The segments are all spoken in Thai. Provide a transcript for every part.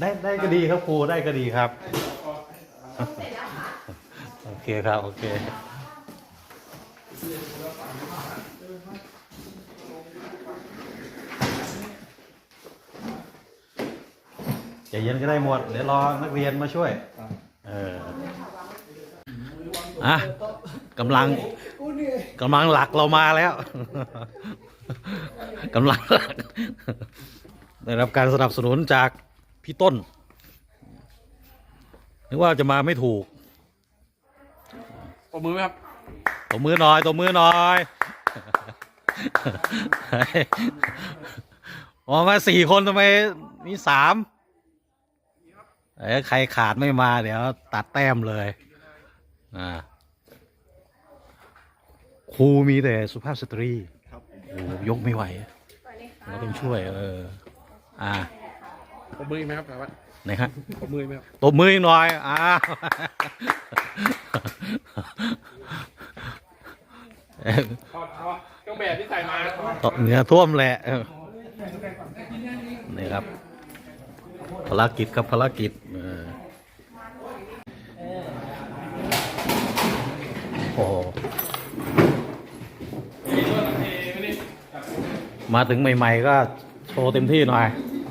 ได้ได้ก็ดีครับครูได้ก็ดีครับโอเคครับ โอเค ใจเย็นก็ได้หมด เดี๋ยวรอนักเรียนมาช่วย เอออะกำลังกำลังหลักเรามาแล้วกำลังหลัก ได้รับการสนับสนุนจาก พี่ต้น นึกว่าจะมาไม่ถูกปมมือไหมครับตบมือหน่อยตบมือหน่อยออกมาสี่คนทำไมมีสามเอ้ยใครขาดไม่มาเดี๋ยว ตัดแต้มเลยอ่าครูมีแต่สุภาพสตรีครับโอ้ยกไม่ไหวเราต้องช่วย เออ อ่า ปมมือไหมครับสารวัตรไหนฮะปมมือไหมครับตบมืออีกหน่อยอ้าวถอดถอดเครื่องแบบที่ใส่มาตบเนื้อท่วมแหละเออนี่ครับภารกิจครับภารกิจเออโอ้โหมาถึงใหม่ ๆ ก็โชว์เต็มที่หน่อย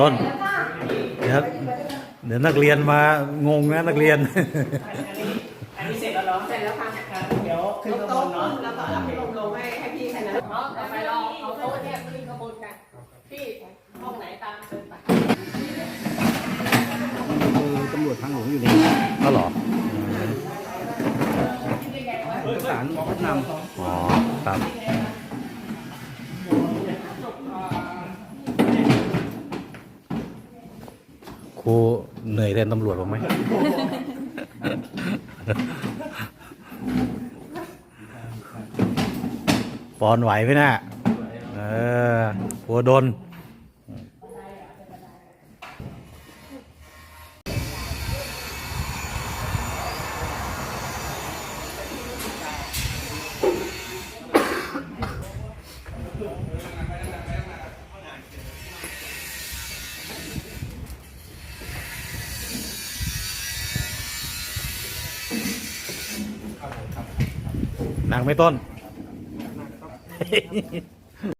ต้นเดี๋ยวเดี๋ยวนักเรียนมางงนะนักเรียน อันนี้เสร็จแล้วเหรอเสร็จแล้วค่ะเดี๋ยวขึ้นข้างบนเนาะแล้วก็เอาพัดลมลงให้ให้พี่แค่นั้นเนาะต่อไปเราเอาโต๊ะเนี่ยขึ้นข้างบนกันพี่ห้องไหนตามเชิญไปคือตำรวจทางหลวงอยู่ในก็หรอประสานพัฒนอ๋อครับ ครูเหนื่อยแทนตำรวจบ้างไหม ปอนไหวไหมนะเออหัวโดน หนักไม่ต้น